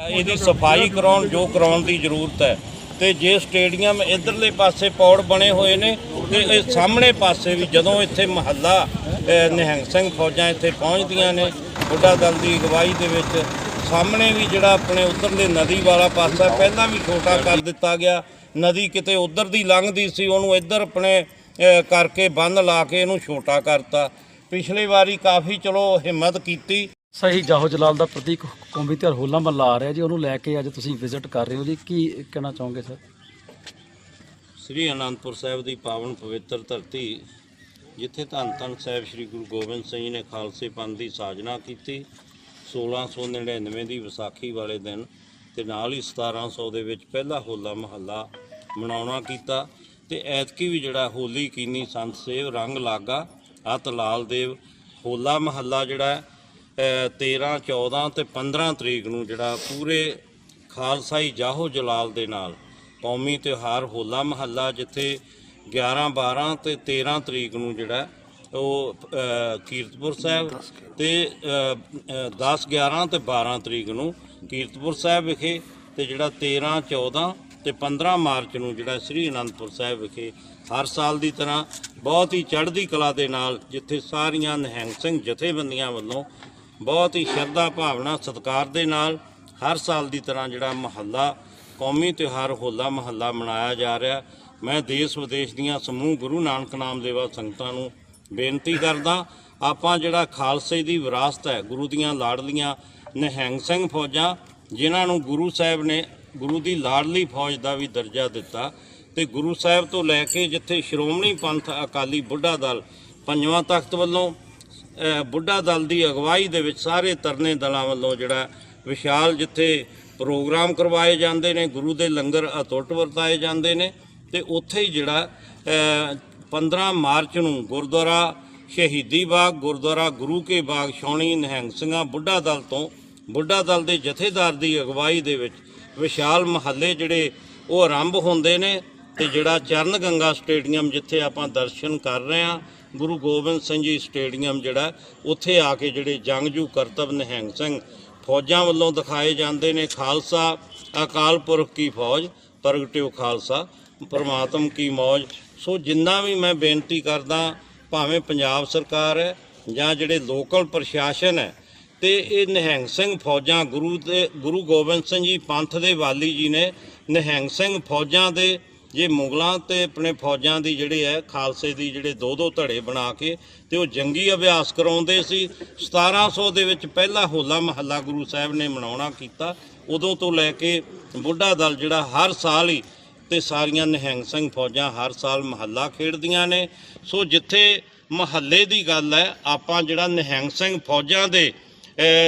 ਇਹਦੀ ਸਫ਼ਾਈ ਕਰਾਉਣ, ਜੋ ਕਰਾਉਣ ਦੀ ਜ਼ਰੂਰਤ ਹੈ। ਤੇ ਜੇ ਸਟੇਡੀਅਮ ਇਧਰਲੇ ਪਾਸੇ ਪੌੜ ਬਣੇ ਹੋਏ ਨੇ, ਤੇ ਇਹ ਸਾਹਮਣੇ ਪਾਸੇ ਵੀ ਜਦੋਂ ਇੱਥੇ ਮਹੱਲਾ ਨਿਹੰਗ ਸਿੰਘ ਫੌਜਾਂ ਇੱਥੇ ਪਹੁੰਚਦੀਆਂ ਨੇ, ਬੁੱਢਾ ਦਲ ਦੀ ਅਗਵਾਈ ਦੇ ਵਿੱਚ, ਸਾਹਮਣੇ ਵੀ ਜਿਹੜਾ ਆਪਣੇ ਉਧਰਲੇ ਨਦੀ ਵਾਲਾ ਪਾਸਾ, ਪਹਿਲਾਂ ਵੀ ਛੋਟਾ ਕਰ ਦਿੱਤਾ ਗਿਆ। ਨਦੀ ਕਿਤੇ ਉਧਰ ਦੀ ਲੰਘਦੀ ਸੀ, ਉਹਨੂੰ ਇੱਧਰ ਆਪਣੇ ਕਰਕੇ ਬੰਨ ਲਾ ਕੇ ਇਹਨੂੰ ਛੋਟਾ ਕਰਤਾ। ਪਿਛਲੇ ਵਾਰੀ ਕਾਫੀ ਚਲੋ ਹਿੰਮਤ ਕੀਤੀ। ਸਹੀ ਜਾਹੋ ਜਲਾਲ ਦਾ ਪ੍ਰਤੀਕ ਕੌਮੀ ਤਿਉਹਾਰ ਹੋਲਾ ਮਹੱਲਾ ਆ ਰਿਹਾ ਜੀ, ਉਹਨੂੰ ਲੈ ਕੇ ਅੱਜ ਤੁਸੀਂ ਵਿਜ਼ਿਟ ਕਰ ਰਹੇ ਹੋ ਜੀ। ਕੀ ਕਹਿਣਾ ਚਾਹੋਗੇ ਸਰ? ਸ੍ਰੀ ਅਨੰਦਪੁਰ ਸਾਹਿਬ ਦੀ ਪਾਵਨ ਪਵਿੱਤਰ ਧਰਤੀ, ਜਿੱਥੇ ਧੰਨ ਧੰਨ ਸਾਹਿਬ ਸ੍ਰੀ ਗੁਰੂ ਗੋਬਿੰਦ ਸਿੰਘ ਜੀ ਨੇ ਖਾਲਸੇ ਪੰਥ ਦੀ ਸਾਜਨਾ ਕੀਤੀ 1699 ਦੀ ਵਿਸਾਖੀ ਵਾਲੇ ਦਿਨ ਤੇ ਨਾਲ ਹੀ 1700 ਦੇ ਵਿੱਚ ਪਹਿਲਾ ਹੋਲਾ ਮਹੱਲਾ ਮਨਾਉਣਾ ਕੀਤਾ ਤੇ ਐਤਕੀ ਵੀ ਜਿਹੜਾ ਹੋਲੀ ਕੀਨੀ ਸੰਤ ਸੇਵ ਰੰਗ ਲਾਗਾ ਅਤ ਲਾਲ ਦੇਵ, ਹੋਲਾ ਮਹੱਲਾ ਜਿਹੜਾ 13 14 ਤੇ 15 ਤਰੀਕ ਨੂੰ ਜਿਹੜਾ ਪੂਰੇ ਖਾਲਸਾਈ ਜਾਹੋ ਜਲਾਲ ਦੇ ਨਾਲ ਕੌਮੀ ਤਿਉਹਾਰ ਹੋਲਾ ਮਹੱਲਾ ਜਿੱਥੇ 11 12 ਤੇ 13 ਤਰੀਕ ਨੂੰ ਜਿਹੜਾ ਉਹ ਕੀਰਤਪੁਰ ਸਾਹਿਬ ਤੇ 10 11 ਤੇ 12 ਤਰੀਕ ਨੂੰ ਕੀਰਤਪੁਰ ਸਾਹਿਬ ਵਿਖੇ ਤੇ ਜਿਹੜਾ 13 14 ਤੇ 15 ਮਾਰਚ ਨੂੰ ਜਿਹੜਾ ਸ੍ਰੀ ਅਨੰਦਪੁਰ ਸਾਹਿਬ ਵਿਖੇ ਹਰ ਸਾਲ ਦੀ ਤਰ੍ਹਾਂ ਬਹੁਤ ਹੀ ਚੜ੍ਹਦੀ ਕਲਾ ਦੇ ਨਾਲ ਜਿੱਥੇ ਸਾਰੀਆਂ ਨਿਹੰਗ ਸਿੰਘ ਜਥੇਬੰਦੀਆਂ ਵੱਲੋਂ ਬਹੁਤ ਹੀ ਸ਼ਰਧਾ ਭਾਵਨਾ, ਸਤਿਕਾਰ ਦੇ ਨਾਲ ਹਰ ਸਾਲ ਦੀ ਤਰ੍ਹਾਂ ਜਿਹੜਾ ਮਹੱਲਾ, ਕੌਮੀ ਤਿਉਹਾਰ ਹੋਲਾ ਮਹੱਲਾ ਮਨਾਇਆ ਜਾ ਰਿਹਾ। ਮੈਂ ਦੇਸ਼ ਵਿਦੇਸ਼ ਦੀਆਂ ਸਮੂਹ ਗੁਰੂ ਨਾਨਕ ਨਾਮ ਦੇਵਾ ਸੰਗਤਾਂ ਨੂੰ ਬੇਨਤੀ ਕਰਦਾ, ਆਪਾਂ ਜਿਹੜਾ ਖਾਲਸੇ ਦੀ ਵਿਰਾਸਤ ਹੈ, ਗੁਰੂ ਦੀਆਂ ਲਾਡਲੀਆਂ ਨਿਹੰਗ ਸਿੰਘ ਫੌਜਾਂ, ਜਿਨ੍ਹਾਂ ਨੂੰ ਗੁਰੂ ਸਾਹਿਬ ਨੇ, ਗੁਰੂ ਦੀ ਲਾਡਲੀ ਫੌਜ ਦਾ ਵੀ ਦਰਜਾ ਦਿੱਤਾ ਤੇ ਗੁਰੂ ਸਾਹਿਬ ਤੋਂ ਲੈ ਕੇ ਜਿੱਥੇ ਸ਼੍ਰੋਮਣੀ ਪੰਥ ਅਕਾਲੀ ਬੁੱਢਾ ਦਲ ਪੰਜਵਾਂ ਤਖਤ ਵੱਲੋਂ ਬੁੱਢਾ ਦਲ ਦੀ ਅਗਵਾਈ ਦੇ ਵਿੱਚ ਸਾਰੇ ਤਰਨੇ ਦਲਾਂ ਵੱਲੋਂ ਜਿਹੜਾ ਵਿਸ਼ਾਲ ਜਿੱਥੇ ਪ੍ਰੋਗਰਾਮ ਕਰਵਾਏ ਜਾਂਦੇ ਨੇ ਗੁਰੂ ਦੇ ਲੰਗਰ ਅਤੁੱਟ ਵਰਤਾਏ ਜਾਂਦੇ ਨੇ ਤੇ ਉੱਥੇ ਹੀ ਜਿਹੜਾ ਅ, 15 ਮਾਰਚ ਨੂੰ ਗੁਰਦੁਆਰਾ ਸ਼ਹੀਦੀ ਬਾਗ ਗੁਰਦੁਆਰਾ ਗੁਰੂ ਕੇ ਬਾਗ ਛਾਉਣੀ ਨਿਹੰਗ ਸਿੰਘਾਂ ਬੁੱਢਾ ਦਲ ਤੋਂ ਬੁੱਢਾ ਦਲ ਦੇ ਜਥੇਦਾਰ ਦੀ ਅਗਵਾਈ ਦੇ ਵਿੱਚ ਵਿਸ਼ਾਲ ਮਹੱਲੇ ਜਿਹੜੇ ਉਹ ਆਰੰਭ ਹੁੰਦੇ ਨੇ। ਤੇ ਜਿਹੜਾ ਚਰਨ ਗੰਗਾ ਸਟੇਡੀਅਮ ਜਿੱਥੇ ਆਪਾਂ ਦਰਸ਼ਨ ਕਰ ਰਹੇ ਹਾਂ, ਗੁਰੂ ਗੋਬਿੰਦ ਸਿੰਘ ਜੀ ਸਟੇਡੀਅਮ ਜਿਹੜਾ, ਉੱਥੇ ਆ ਕੇ ਜਿਹੜੇ ਜੰਗਜੂ ਕਰਤਬ ਨਿਹੰਗ ਸਿੰਘ ਫੌਜਾਂ ਵੱਲੋਂ ਦਿਖਾਏ ਜਾਂਦੇ ਨੇ ਖਾਲਸਾ, ਅਕਾਲ ਪੁਰਖ ਕੀ ਫੌਜ ਪ੍ਰਗਟਿਓ ਖਾਲਸਾ, ਪਰਮਾਤਮ ਕੀ ਮੌਜ। ਸੋ ਜਿੰਨਾ ਵੀ ਮੈਂ ਬੇਨਤੀ ਕਰਦਾ, ਭਾਵੇਂ ਪੰਜਾਬ ਸਰਕਾਰ ਹੈ ਜਾਂ ਜਿਹੜੇ ਲੋਕਲ ਪ੍ਰਸ਼ਾਸਨ ਹੈ, ਤੇ ਇਹ ਨਿਹੰਗ ਸਿੰਘ ਫੌਜਾਂ, ਗੁਰੂ ਦੇ, ਗੁਰੂ ਗੋਬਿੰਦ ਸਿੰਘ ਜੀ ਪੰਥ ਦੇ ਵਾਲੀ ਜੀ ਨੇ ਨਿਹੰਗ ਸਿੰਘ ਫੌਜਾਂ ਦੇ ਜੇ ਮੁਗਲਾਂ ਤੇ ਆਪਣੇ ਫੌਜਾਂ ਦੀ ਜਿਹੜੇ ਹੈ, ਖਾਲਸੇ ਦੀ ਜਿਹੜੇ ਦੋ ਦੋ ਧੜੇ ਬਣਾ ਕੇ ਤੇ ਉਹ ਜੰਗੀ ਅਭਿਆਸ ਕਰਾਉਂਦੇ ਸੀ 1700 ਦੇ ਵਿੱਚ ਪਹਿਲਾ ਹੋਲਾ ਮਹੱਲਾ ਗੁਰੂ ਸਾਹਿਬ ਨੇ ਮਨਾਉਣਾ ਕੀਤਾ, ਉਦੋਂ ਤੋਂ ਲੈ ਕੇ ਬੁੱਢਾ ਦਲ ਜਿਹੜਾ ਹਰ ਸਾਲ ਹੀ ਤੇ ਸਾਰੀਆਂ ਨਿਹੰਗ ਸਿੰਘ ਫੌਜਾਂ ਹਰ ਸਾਲ ਮਹੱਲਾ ਖੇਡਦੀਆਂ ਨੇ। ਸੋ ਜਿੱਥੇ ਮਹੱਲੇ ਦੀ ਗੱਲ ਹੈ, ਆਪਾਂ ਜਿਹੜਾ ਨਿਹੰਗ ਸਿੰਘ ਫੌਜਾਂ ਦੇ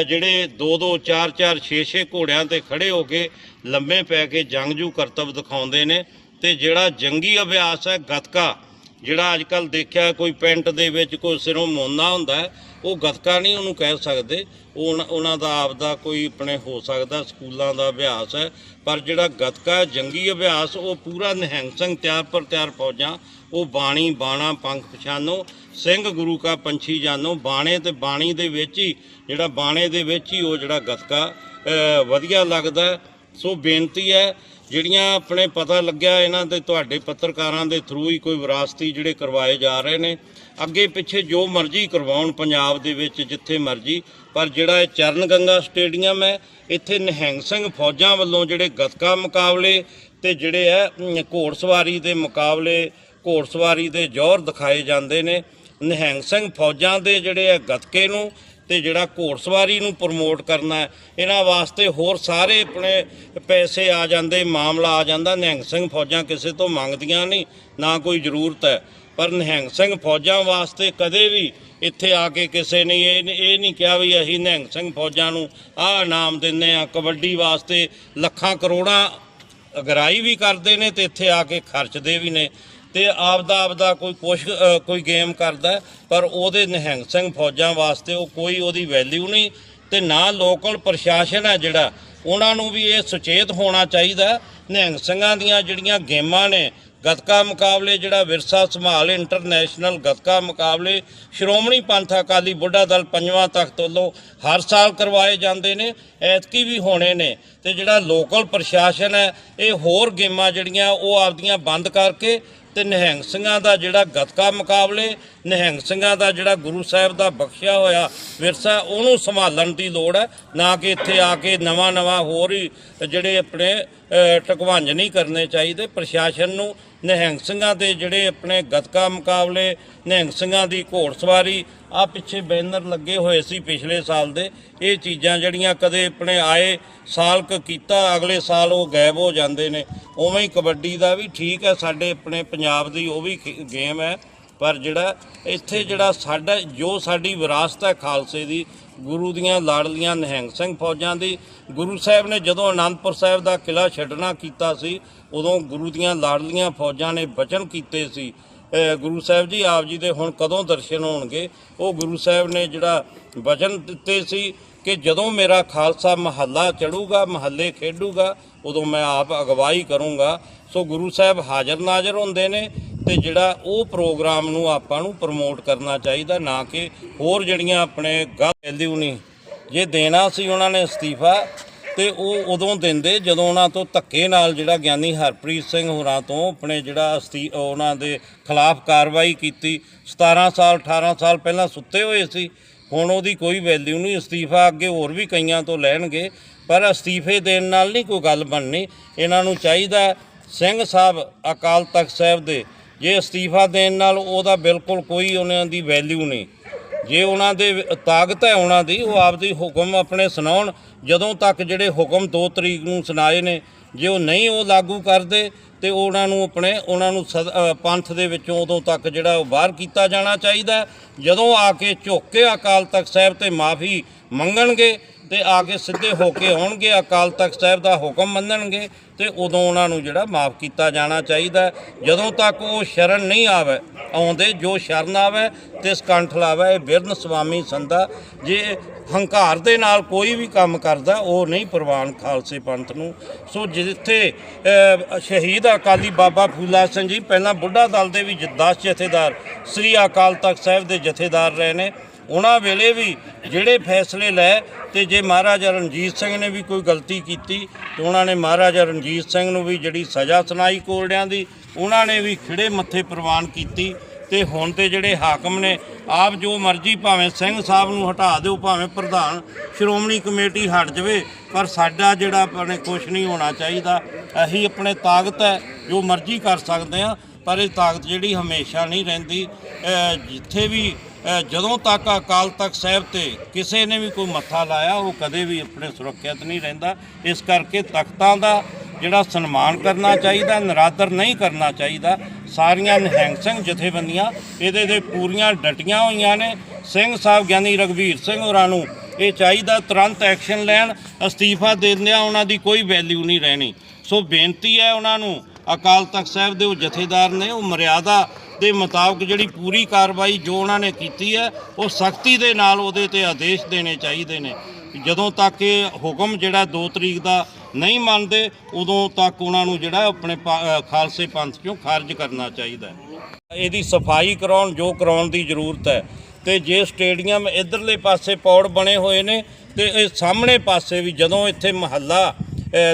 ਜਿਹੜੇ 2 2 4 4 6 6 ਘੋੜਿਆਂ ਤੇ ਖੜੇ ਹੋ ਕੇ ਲੰਮੇ ਪੈ ਕੇ ਜੰਗਜੂ ਕਰਤੱਵ ਦਿਖਾਉਂਦੇ ਨੇ ਤੇ ਜਿਹੜਾ ਜੰਗੀ ਅਭਿਆਸ ਹੈ ਗਤਕਾ, ਜਿਹੜਾ ਅੱਜ ਕੱਲ ਦੇਖਿਆ ਕੋਈ ਪੈਂਟ ਦੇ ਵਿੱਚ ਕੋਈ ਸਿਰੋਂ ਮੋਨਾ ਹੁੰਦਾ ਉਹ ਗਤਕਾ ਨਹੀਂ ਉਹਨੂੰ ਕਹਿ ਸਕਦੇ। ਉਹ ਉਹਨਾਂ- ਉਹਨਾਂ ਦਾ ਆਪਦਾ ਕੋਈ ਆਪਣੇ ਹੋ ਸਕਦਾ ਸਕੂਲਾਂ ਦਾ ਅਭਿਆਸ ਹੈ, ਪਰ ਜਿਹੜਾ ਗਤਕਾ, ਜੰਗੀ ਅਭਿਆਸ, ਉਹ ਪੂਰਾ ਨਿਹੰਗ ਸਿੰਘ ਤਿਆਰ ਪਰ ਤਿਆਰ ਫੌਜਾਂ, ਉਹ ਬਾਣੀ, ਬਾਣਾ, ਪੰਖ ਪਛਾਨੋ ਸਿੰਘ ਗੁਰੂ ਕਾ ਪੰਛੀ ਜਾਨੋ ਬਾਣੇ ਤੇ ਬਾਣੀ ਦੇ ਵਿੱਚ ਹੀ, ਜਿਹੜਾ ਬਾਣੇ ਦੇ ਵਿੱਚ ਹੀ ਉਹ ਜਿਹੜਾ ਗਤਕਾ ਵਧੀਆ ਲੱਗਦਾ ਸੋ ਬੇਨਤੀ ਹੈ ਜਿਹੜੀਆਂ ਆਪਣੇ ਪਤਾ ਲੱਗਿਆ ਇਹਨਾਂ ਦੇ ਤੁਹਾਡੇ ਪੱਤਰਕਾਰਾਂ ਦੇ ਥਰੂ ਹੀ ਕੋਈ ਵਿਰਾਸਤੀ ਜਿਹੜੇ ਕਰਵਾਏ ਜਾ ਰਹੇ ਨੇ ਅੱਗੇ ਪਿੱਛੇ ਜੋ ਮਰਜ਼ੀ ਕਰਵਾਉਣ ਪੰਜਾਬ ਦੇ ਵਿੱਚ ਜਿੱਥੇ ਮਰਜ਼ੀ ਪਰ ਜਿਹੜਾ ਇਹ ਚਰਨ ਗੰਗਾ ਸਟੇਡੀਅਮ ਹੈ ਇੱਥੇ ਨਿਹੰਗ ਸਿੰਘ ਫੌਜਾਂ ਵੱਲੋਂ ਜਿਹੜੇ ਗੱਤਕਾ ਮੁਕਾਬਲੇ ਤੇ ਜਿਹੜੇ ਹੈ ਅਮ, ਘੋੜਸਵਾਰੀ ਦੇ ਮੁਕਾਬਲੇ ਘੋੜਸਵਾਰੀ ਦੇ ਜ਼ੋਰ ਦਿਖਾਏ ਜਾਂਦੇ ਨੇ ਨਿਹੰਗ ਸਿੰਘ ਫੌਜਾਂ ਦੇ ਜਿਹੜੇ ਹੈ ਗੱਤਕੇ ਨੂੰ ਤੇ ਜਿਹੜਾ ਘੋੜਸਵਾਰੀ ਨੂੰ ਪ੍ਰਮੋਟ ਕਰਨਾ ਇਹਨਾਂ ਵਾਸਤੇ ਹੋਰ ਸਾਰੇ ਆਪਣੇ ਪੈਸੇ ਆ ਜਾਂਦੇ, ਮਾਮਲਾ ਆ ਜਾਂਦਾ। ਨਿਹੰਗ ਸਿੰਘ ਫੌਜਾਂ ਕਿਸੇ ਤੋਂ ਮੰਗਦੀਆਂ ਨਹੀਂ, ਨਾ ਕੋਈ ਜ਼ਰੂਰਤ ਹੈ। ਪਰ ਨਿਹੰਗ ਸਿੰਘ ਫੌਜਾਂ ਵਾਸਤੇ ਕਦੇ ਵੀ ਇੱਥੇ ਆ ਕੇ ਕਿਸੇ ਨੇ ਇਹ ਇਹ ਨਹੀਂ ਕਿਹਾ ਵੀ ਅਸੀਂ ਨਿਹੰਗ ਸਿੰਘ ਫੌਜਾਂ ਨੂੰ ਆਹ ਇਨਾਮ ਦਿੰਦੇ ਆ ਕਬੱਡੀ ਵਾਸਤੇ ਲੱਖਾਂ ਕਰੋੜਾਂ ਅਗਰਾਈ ਵੀ ਕਰਦੇ ਨੇ ਤੇ ਇੱਥੇ ਆ ਕੇ ਖਰਚਦੇ ਵੀ ਨੇ। ਤੇ ਆਪਦਾ ਆਪਦਾ ਕੋਈ ਕੁਛ ਕੋਈ ਗੇਮ ਕਰਦਾ ਪਰ ਉਹਦੇ ਨਿਹੰਗ ਸਿੰਘ ਫੌਜਾਂ ਵਾਸਤੇ ਉਹ ਕੋਈ ਉਹਦੀ ਵੈਲਿਊ ਨਹੀਂ ਤੇ ਨਾ ਲੋਕਲ ਪ੍ਰਸ਼ਾਸਨ ਹੈ ਜਿਹੜਾ, ਉਹਨਾਂ ਨੂੰ ਵੀ ਇਹ ਸੁਚੇਤ ਹੋਣਾ ਚਾਹੀਦਾ ਨਿਹੰਗ ਸਿੰਘਾਂ ਦੀਆਂ ਜਿਹੜੀਆਂ ਗੇਮਾਂ ਨੇ, ਗੱਤਕਾ ਮੁਕਾਬਲੇ ਜਿਹੜਾ ਵਿਰਸਾ ਸੰਭਾਲ ਇੰਟਰਨੈਸ਼ਨਲ ਗੱਤਕਾ ਮੁਕਾਬਲੇ, ਸ਼੍ਰੋਮਣੀ ਪੰਥ ਅਕਾਲੀ ਬੁੱਢਾ ਦਲ ਪੰਜਵਾਂ ਤਖਤ ਵੱਲੋਂ ਹਰ ਸਾਲ ਕਰਵਾਏ ਜਾਂਦੇ ਨੇ, ਐਤਕੀ ਵੀ ਹੋਣੇ ਨੇ। ਤੇ ਜਿਹੜਾ ਲੋਕਲ ਪ੍ਰਸ਼ਾਸਨ ਹੈ ਇਹ ਹੋਰ ਗੇਮਾਂ ਜਿਹੜੀਆਂ ਉਹ ਆਪਦੀਆਂ ਬੰਦ ਕਰਕੇ ਤੇ ਨਿਹੰਗ ਸਿੰਘਾਂ ਦਾ ਜਿਹੜਾ ਗੱਤਕਾ ਮੁਕਾਬਲੇ ਨਿਹੰਗ ਸਿੰਘਾਂ ਦਾ ਜਿਹੜਾ ਗੁਰੂ ਸਾਹਿਬ ਦਾ ਬਖਸ਼ਿਆ ਹੋਇਆ ਵਿਰਸਾ ਉਹਨੂੰ ਸੰਭਾਲਣ ਦੀ ਲੋੜ ਹੈ ਨਾ ਕਿ ਇੱਥੇ ਆ ਕੇ ਨਵਾਂ ਨਵਾਂ ਹੋਰ ਹੀ ਜਿਹੜੇ ਆਪਣੇ ਅ, ਨਹੀਂ ਕਰਨੇ ਚਾਹੀਦੇ। ਪ੍ਰਸ਼ਾਸਨ ਨੂੰ ਨਿਹੰਗ ਸਿੰਘਾਂ ਦੇ ਜਿਹੜੇ ਆਪਣੇ ਗੱਤਕਾ ਮੁਕਾਬਲੇ, ਨਿਹੰਗ ਸਿੰਘਾਂ ਦੀ ਘੋੜਸਵਾਰੀ ਆ ਪਿੱਛੇ ਬੈਨਰ ਲੱਗੇ ਹੋਏ ਸੀ ਪਿਛਲੇ ਸਾਲ ਦੇ। ਇਹ ਚੀਜ਼ਾਂ ਜਿਹੜੀਆਂ ਕਦੇ ਆਪਣੇ ਆਏ ਸਾਲ ਕ ਕੀਤਾ, ਅਗਲੇ ਸਾਲ ਉਹ ਗਾਇਬ ਹੋ ਜਾਂਦੇ ਨੇ। ਉਵੇਂ ਹੀ ਕਬੱਡੀ ਦਾ ਵੀ ਠੀਕ ਹੈ, ਸਾਡੇ ਆਪਣੇ ਪੰਜਾਬ ਦੀ ਉਹ ਵੀ ਗੇਮ ਹੈ। ਪਰ ਜਿਹੜਾ ਇੱਥੇ ਜਿਹੜਾ ਸਾਡਾ, ਜੋ ਸਾਡੀ ਵਿਰਾਸਤ ਹੈ ਖਾਲਸੇ ਦੀ, ਗੁਰੂ ਦੀਆਂ ਲਾੜਲੀਆਂ ਨਿਹੰਗ ਸਿੰਘ ਫੌਜਾਂ ਦੀ, ਗੁਰੂ ਸਾਹਿਬ ਨੇ ਜਦੋਂ ਅਨੰਦਪੁਰ ਸਾਹਿਬ ਦਾ ਕਿਲਾ ਛੱਡਣਾ ਕੀਤਾ ਸੀ, ਉਦੋਂ ਗੁਰੂ ਦੀਆਂ ਲਾੜਲੀਆਂ ਫੌਜਾਂ ਨੇ ਬਚਨ ਕੀਤੇ ਸੀ। ਗੁਰੂ ਸਾਹਿਬ ਜੀ, ਆਪ ਜੀ ਦੇ ਹੁਣ ਕਦੋਂ ਦਰਸ਼ਨ ਹੋਣਗੇ? ਉਹ ਗੁਰੂ ਸਾਹਿਬ ਨੇ ਜਿਹੜਾ ਵਚਨ ਦਿੱਤੇ ਸੀ ਕਿ ਜਦੋਂ ਮੇਰਾ ਖਾਲਸਾ ਮਹੱਲਾ ਚੜੂਗਾ, ਮਹੱਲੇ ਖੇਡੂਗਾ, ਉਦੋਂ ਮੈਂ ਆਪ ਅਗਵਾਈ ਕਰੂੰਗਾ। ਸੋ ਗੁਰੂ ਸਾਹਿਬ ਹਾਜ਼ਰ ਨਾਜ਼ਰ ਹੁੰਦੇ ਨੇ। ਤੇ ਜਿਹੜਾ ਉਹ ਪ੍ਰੋਗਰਾਮ ਨੂੰ ਆਪਾਂ ਨੂੰ ਪ੍ਰਮੋਟ ਕਰਨਾ ਚਾਹੀਦਾ, ਨਾ ਕਿ ਹੋਰ ਜਿਹੜੀਆਂ ਆਪਣੇ ਗੱਲ ਵੈਲਿਊ ਨਹੀਂ ਜੇ ਦੇਣਾ ਸੀ ਉਹਨਾਂ ਨੇ ਅਸਤੀਫਾ, ਤੇ ਉਹ ਉਦੋਂ ਦਿੰਦੇ ਜਦੋਂ ਉਹਨਾਂ ਤੋਂ ਧੱਕੇ ਨਾਲ ਜਿਹੜਾ ਗਿਆਨੀ ਹਰਪ੍ਰੀਤ ਸਿੰਘ ਹੋਰਾਂ ਤੋਂ ਆਪਣੇ ਜਿਹੜਾ ਅਸਤੀ, ਉਹਨਾਂ ਦੇ ਖਿਲਾਫ ਕਾਰਵਾਈ ਕੀਤੀ। 17 ਸਾਲ 18 ਸਾਲ ਪਹਿਲਾਂ ਸੁੱਤੇ ਹੋਏ ਸੀ, ਹੁਣ ਉਹਦੀ ਕੋਈ ਵੈਲਿਊ ਨਹੀਂ, ਅਸਤੀਫਾ ਅੱਗੇ ਹੋਰ ਵੀ ਕਈਆਂ ਤੋਂ ਲੈਣਗੇ, ਪਰ ਅਸਤੀਫੇ ਦੇਣ ਨਾਲ ਨਹੀਂ ਕੋਈ ਗੱਲ ਬਣਨੀ। ਇਹਨਾਂ ਨੂੰ ਚਾਹੀਦਾ ਸਿੰਘ ਸਾਹਿਬ ਅਕਾਲ ਤਖਤ ਸਾਹਿਬ ਦੇ ਜੇ ਅਸਤੀਫਾ ਦੇਣ ਨਾਲ ਉਹਦਾ ਬਿਲਕੁਲ ਕੋਈ ਉਹਨਾਂ ਦੀ ਵੈਲਿਊ ਨਹੀਂ। ਜੇ ਉਹਨਾਂ ਦੇ ਤਾਕਤ ਹੈ ਉਹਨਾਂ ਦੀ, ਉਹ ਆਪਦੀ ਹੁਕਮ ਆਪਣੇ ਸੁਣਾਉਣ। ਜਦੋਂ ਤੱਕ ਜਿਹੜੇ ਹੁਕਮ 2 ਤਰੀਕ ਨੂੰ ਸੁਣਾਏ ਨੇ, ਜੇ ਉਹ ਨਹੀਂ ਉਹ ਲਾਗੂ ਕਰਦੇ, ਤੇ ਉਹਨਾਂ ਨੂੰ ਆਪਣੇ, ਉਹਨਾਂ ਨੂੰ ਸਦ- ਪੰਥ ਦੇ ਵਿੱਚੋਂ ਉਦੋਂ ਤੱਕ ਜਿਹੜਾ ਉਹ ਬਾਹਰ ਕੀਤਾ ਜਾਣਾ ਚਾਹੀਦਾ। ਜਦੋਂ ਆ ਕੇ ਝੁੱਕ ਕੇ ਅਕਾਲ ਤਖਤ ਸਾਹਿਬ ਤੇ ਮਾਫੀ ਮੰਗਣਗੇ ਤੇ ਆ ਕੇ ਸਿੱਧੇ ਹੋ ਕੇ ਆਉਣਗੇ, ਅਕਾਲ ਤਖਤ ਸਾਹਿਬ ਦਾ ਹੁਕਮ ਮੰਨਣਗੇ ਤੇ ਉਦੋਂ ਉਹਨਾਂ ਨੂੰ ਜਿਹੜਾ ਮਾਫ ਕੀਤਾ ਜਾਣਾ ਚਾਹੀਦਾ ਜਦੋਂ ਤੱਕ ਉਹ ਸ਼ਰਨ ਨਹੀਂ ਆਵੇ, ਆਉਂਦੇ ਜੋ ਸ਼ਰਨ ਆਵੇ ਤੇ ਸਕੰਠ ਲਾਵੇ, ਇਹ ਬਿਰਨ ਸੁਆਮੀ ਸੰਦਾ ਜੇ ਹੰਕਾਰ ਦੇ ਨਾਲ ਕੋਈ ਵੀ ਕੰਮ ਕਰਦਾ, ਉਹ ਨਹੀਂ ਪ੍ਰਵਾਨ ਖਾਲਸੇ ਪੰਥ ਨੂੰ। ਸੋ ਜਿੱਥੇ ਸ਼ਹੀਦ ਅਕਾਲੀ ਬਾਬਾ ਫੂਲਾ ਸਿੰਘ ਜੀ, ਪਹਿਲਾਂ ਬੁੱਢਾ ਦਲ ਦੇ ਵੀ 10 ਜਥੇਦਾਰ, ਸ੍ਰੀ ਅਕਾਲ ਤਖਤ ਸਾਹਿਬ ਦੇ ਜਥੇਦਾਰ ਰਹੇ ਨੇ। ਉਹਨਾਂ ਵੇਲੇ ਵੀ ਜਿਹੜੇ ਫੈਸਲੇ ਲੈ ਤੇ ਜੇ ਮਹਾਰਾਜਾ ਰਣਜੀਤ ਸਿੰਘ ਨੇ ਵੀ ਕੋਈ ਗਲਤੀ ਕੀਤੀ ਤੇ ਉਹਨਾਂ ਨੇ ਮਹਾਰਾਜਾ ਰਣਜੀਤ ਸਿੰਘ ਨੂੰ ਵੀ ਜਿਹੜੀ ਸਜ਼ਾ ਸੁਣਾਈ ਕੋਲੜਿਆਂ ਦੀ, ਉਹਨਾਂ ਨੇ ਵੀ ਖਿੜੇ ਮੱਥੇ ਪ੍ਰਵਾਨ ਕੀਤੀ ਤੇ ਹੁਣ ਤੇ ਜਿਹੜੇ ਹਾਕਮ ਨੇ, ਆਪ ਜੋ ਮਰਜ਼ੀ ਭਾਵੇਂ ਸਿੰਘ ਸਾਹਿਬ ਨੂੰ ਹਟਾ ਦਿਓ, ਭਾਵੇਂ ਪ੍ਰਧਾਨ, ਸ਼੍ਰੋਮਣੀ ਕਮੇਟੀ ਹਟ ਜਾਵੇ, ਪਰ ਸਾਡਾ ਜਿਹੜਾ ਆਪਣੇ ਕੁਛ ਨਹੀਂ ਹੋਣਾ ਚਾਹੀਦਾ। ਅਸੀਂ ਆਪਣੇ ਤਾਕਤ ਹੈ, ਜੋ ਮਰਜ਼ੀ ਕਰ ਸਕਦੇ ਆ ਪਰ ਇਹ ਤਾਕਤ ਜਿਹੜੀ ਹਮੇਸ਼ਾ ਨਹੀਂ ਰਹਿੰਦੀ। ਜਿੱਥੇ ਵੀ ਜਦੋਂ ਤੱਕ ਅਕਾਲ ਤਖਤ ਸਾਹਿਬ ਤੇ ਕਿਸੇ ਨੇ ਵੀ ਕੋਈ ਮੱਥਾ ਲਾਇਆ, ਉਹ ਕਦੇ ਵੀ ਆਪਣੇ ਸੁਰੱਖਿਅਤ ਨਹੀਂ ਰਹਿੰਦਾ। ਇਸ ਕਰਕੇ ਤਖਤਾਂ ਦਾ ਜਿਹੜਾ ਸਨਮਾਨ ਕਰਨਾ ਚਾਹੀਦਾ, ਨਰਾਦਰ ਨਹੀਂ ਕਰਨਾ ਚਾਹੀਦਾ, ਸਾਰੀਆਂ ਨਿਹੰਗ ਸਿੰਘ ਜਥੇਬੰਦੀਆਂ, ਇਹਦੇ ਦੇ ਪੂਰੀਆਂ ਡਟੀਆਂ ਹੋਈਆਂ ਨੇ। ਸਿੰਘ ਸਾਹਿਬ ਗਿਆਨੀ ਰਗਵੀਰ ਸਿੰਘ ਹੋਰਾਂ ਨੂੰ ਇਹ ਚਾਹੀਦਾ ਤੁਰੰਤ ਐਕਸ਼ਨ ਲੈਣ, ਅਸਤੀਫਾ ਦਿੰਦਿਆਂ ਉਹਨਾਂ ਦੀ ਕੋਈ ਵੈਲਿਊ ਨਹੀਂ ਰਹਿਣੀ। ਸੋ ਬੇਨਤੀ ਹੈ ਉਹਨਾਂ ਨੂੰ ਅਕਾਲ ਤਖਤ ਸਾਹਿਬ ਦੇ ਉਹ ਜਥੇਦਾਰ ਨੇ, ਉਹ ਮਰਿਆਦਾ ਦੇ ਮੁਤਾਬਕ ਜਿਹੜੀ ਪੂਰੀ ਕਾਰਵਾਈ ਜੋ ਉਹਨਾਂ ਨੇ ਕੀਤੀ ਹੈ, ਉਹ ਸਖਤੀ ਦੇ ਨਾਲ ਉਹਦੇ ਤੇ ਆਦੇਸ਼ ਦੇਣੇ ਚਾਹੀਦੇ ਨੇ। ਜਦੋਂ ਤੱਕ ਇਹ ਹੁਕਮ ਜਿਹੜਾ 2 ਤਰੀਕ ਦਾ ਨਹੀਂ ਮੰਨਦੇ, ਉਦੋਂ ਤੱਕ ਉਹਨਾਂ ਨੂੰ ਜਿਹੜਾ ਆਪਣੇ ਪਾ- ਖਾਲਸੇ ਪੰਥ ਚੋਂ ਖਾਰਜ ਕਰਨਾ ਚਾਹੀਦਾ ਇਹਦੀ ਸਫ਼ਾਈ ਕਰਾਉਣ, ਜੋ ਕਰਾਉਣ ਦੀ ਜ਼ਰੂਰਤ ਹੈ। ਤੇ ਜੇ ਸਟੇਡੀਅਮ ਇਧਰਲੇ ਪਾਸੇ ਪੌੜ ਬਣੇ ਹੋਏ ਨੇ, ਤੇ ਇਹ ਸਾਹਮਣੇ ਪਾਸੇ ਵੀ ਜਦੋਂ ਇੱਥੇ ਮਹੱਲਾ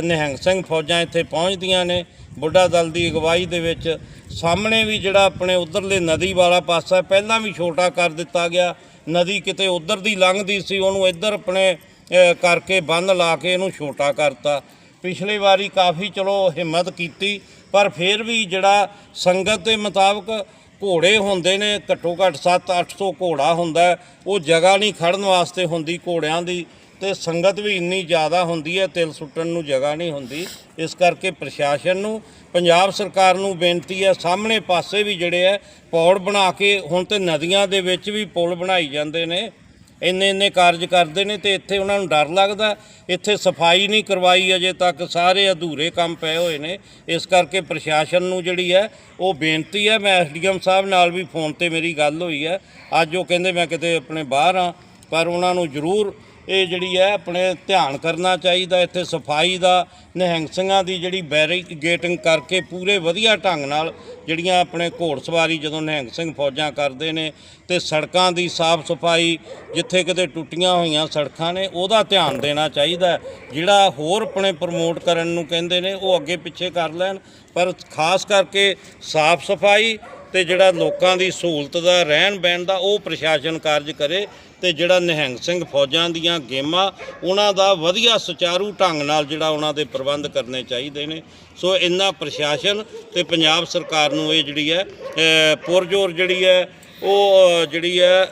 ਨਿਹੰਗ ਸਿੰਘ ਫੌਜਾਂ ਇੱਥੇ ਪਹੁੰਚਦੀਆਂ ਨੇ ਬੁੱਢਾ ਦਲ ਦੀ ਅਗਵਾਈ ਦੇ ਵਿੱਚ ਸਾਹਮਣੇ ਵੀ ਜਿਹੜਾ ਆਪਣੇ ਉਧਰਲੇ ਨਦੀ ਵਾਲਾ ਪਾਸਾ ਪਹਿਲਾਂ ਵੀ ਛੋਟਾ ਕਰ ਦਿੱਤਾ ਗਿਆ। ਨਦੀ ਕਿਤੇ ਉਧਰ ਦੀ ਲੰਘਦੀ ਸੀ, ਉਹਨੂੰ ਇੱਧਰ ਆਪਣੇ ਕਰਕੇ ਬੰਨ ਲਾ ਕੇ ਇਹਨੂੰ ਛੋਟਾ ਕਰਤਾ। ਪਿਛਲੀ ਵਾਰੀ ਕਾਫੀ ਚਲੋ ਹਿੰਮਤ ਕੀਤੀ, ਪਰ ਫਿਰ ਵੀ ਜਿਹੜਾ ਸੰਗਤ ਦੇ ਮੁਤਾਬਕ ਘੋੜੇ ਹੁੰਦੇ ਨੇ, ਘੱਟੋ ਘੱਟ 7-800 ਘੋੜਾ ਹੁੰਦਾ ਉਹ ਜਗ੍ਹਾ ਨਹੀਂ ਖੜਨ ਵਾਸਤੇ ਹੁੰਦੀ ਘੋੜਿਆਂ ਦੀ। ਤੇ ਸੰਗਤ ਵੀ ਇੰਨੀ ਜ਼ਿਆਦਾ ਹੁੰਦੀ ਹੈ, ਤਿਲ ਸੁੱਟਣ ਨੂੰ ਜਗ੍ਹਾ ਨਹੀਂ ਹੁੰਦੀ। ਇਸ ਕਰਕੇ ਪ੍ਰਸ਼ਾਸਨ ਨੂੰ, ਪੰਜਾਬ ਸਰਕਾਰ ਨੂੰ ਬੇਨਤੀ ਹੈ, ਸਾਹਮਣੇ ਪਾਸੇ ਵੀ ਜਿਹੜੇ ਹੈ, ਪੌੜ ਬਣਾ ਕੇ ਹੁਣ ਤੇ ਨਦੀਆਂ ਦੇ ਵਿੱਚ ਵੀ ਪੁਲ ਬਣਾਈ ਜਾਂਦੇ ਨੇ। ਇੰਨੇ ਇੰਨੇ ਕਾਰਜ ਕਰਦੇ ਨੇ ਤੇ ਇੱਥੇ ਉਹਨਾਂ ਨੂੰ ਡਰ ਲੱਗਦਾ। ਇੱਥੇ ਸਫ਼ਾਈ ਨਹੀਂ ਕਰਵਾਈ ਅਜੇ ਤੱਕ, ਸਾਰੇ ਅਧੂਰੇ ਕੰਮ ਪਏ ਹੋਏ ਨੇ। ਇਸ ਕਰਕੇ ਪ੍ਰਸ਼ਾਸਨ ਨੂੰ ਜਿਹੜੀ ਹੈ, ਉਹ ਬੇਨਤੀ ਹੈ। ਮੈਂ ਐਸਡੀਐਮ ਸਾਹਿਬ ਨਾਲ ਵੀ ਫੋਨ ਤੇ ਮੇਰੀ ਗੱਲ ਹੋਈ ਹੈ। ਅੱਜ ਉਹ ਕਹਿੰਦੇ ਮੈਂ ਕਿਤੇ ਆਪਣੇ ਬਾਹਰ ਆ ਪਰ ਉਹਨਾਂ ਨੂੰ ਜ਼ਰੂਰ ਇਹ ਜਿਹੜੀ ਹੈ ਆਪਣੇ ਧਿਆਨ ਕਰਨਾ ਚਾਹੀਦਾ, ਇੱਥੇ ਸਫ਼ਾਈ ਦਾ, ਨਿਹੰਗ ਸਿੰਘਾਂ ਦੀ ਜਿਹੜੀ ਬੈਰੀਗੇਟਿੰਗ ਕਰਕੇ ਪੂਰੇ ਵਧੀਆ ਢੰਗ ਨਾਲ ਜਿਹੜੀਆਂ ਆਪਣੇ ਘੋੜਸਵਾਰੀ ਜਦੋਂ ਨਿਹੰਗ ਸਿੰਘ ਫੌਜਾਂ ਕਰਦੇ ਨੇ ਤੇ ਸੜਕਾਂ ਦੀ ਸਾਫ਼ ਸਫ਼ਾਈ, ਜਿੱਥੇ ਕਿਤੇ ਟੁੱਟੀਆਂ ਹੋਈਆਂ ਸੜਕਾਂ ਨੇ, ਉਹਦਾ ਧਿਆਨ ਦੇਣਾ ਚਾਹੀਦਾ ਜਿਹੜਾ ਹੋਰ ਆਪਣੇ ਪ੍ਰਮੋਟ ਕਰਨ ਨੂੰ ਕਹਿੰਦੇ ਨੇ, ਉਹ ਅੱਗੇ ਪਿੱਛੇ ਕਰ ਲੈਣ, ਪਰ ਖਾਸ ਕਰਕੇ ਸਾਫ਼ ਸਫ਼ਾਈ ਤੇ ਜਿਹੜਾ ਲੋਕਾਂ ਦੀ ਸਹੂਲਤ ਦਾ ਰਹਿਣ ਬਹਿਣ ਦਾ ਉਹ ਪ੍ਰਸ਼ਾਸਨ ਕਾਰਜ ਕਰੇ ਤੇ ਜਿਹੜਾ ਨਿਹੰਗ ਸਿੰਘ ਫੌਜਾਂ ਦੀਆਂ ਗੇਮਾਂ ਉਹਨਾਂ ਦਾ ਵਧੀਆ ਸੁਚਾਰੂ ਢੰਗ ਨਾਲ ਜਿਹੜਾ ਉਹਨਾਂ ਦੇ ਪ੍ਰਬੰਧ ਕਰਨੇ ਚਾਹੀਦੇ ਨੇ। ਸੋ ਇੰਨਾ ਪ੍ਰਸ਼ਾਸਨ ਤੇ ਪੰਜਾਬ ਸਰਕਾਰ ਨੂੰ ਇਹ ਜਿਹੜੀ ਹੈ ਪੁਰਜੋਰ ਜਿਹੜੀ ਹੈ ਉਹ ਜਿਹੜੀ ਹੈ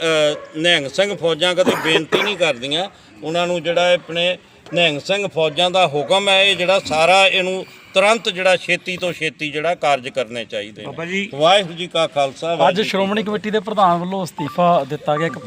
ਨਿਹੰਗ ਸਿੰਘ ਫੌਜਾਂ ਕਦੇ ਬੇਨਤੀ ਨਹੀਂ ਕਰਦੀਆਂ। ਉਹਨਾਂ ਨੂੰ ਜਿਹੜਾ ਆਪਣੇ ਨਿਹੰਗ ਸਿੰਘ ਫੌਜਾਂ ਦਾ ਹੁਕਮ ਹੈ ਇਹ ਜਿਹੜਾ ਸਾਰਾ ਇਹਨੂੰ ਤੁਰੰਤ ਜਿਹੜਾ ਛੇਤੀ ਤੋਂ ਛੇਤੀ ਜਿਹੜਾ ਕਾਰਜ ਕਰਨੇ ਚਾਹੀਦੇ ਨੇ। ਬਾਬਾ ਜੀ। ਵਾਹਿਗੁਰੂ ਜੀ ਕਾ ਖਾਲਸਾ ਅੱਜ ਸ਼੍ਰੋਮਣੀ ਕਮੇਟੀ ਦੇ ਪ੍ਰਧਾਨ ਵੱਲੋਂ ਅਸਤੀਫਾ ਦਿੱਤਾ ਗਿਆ ਇੱਕ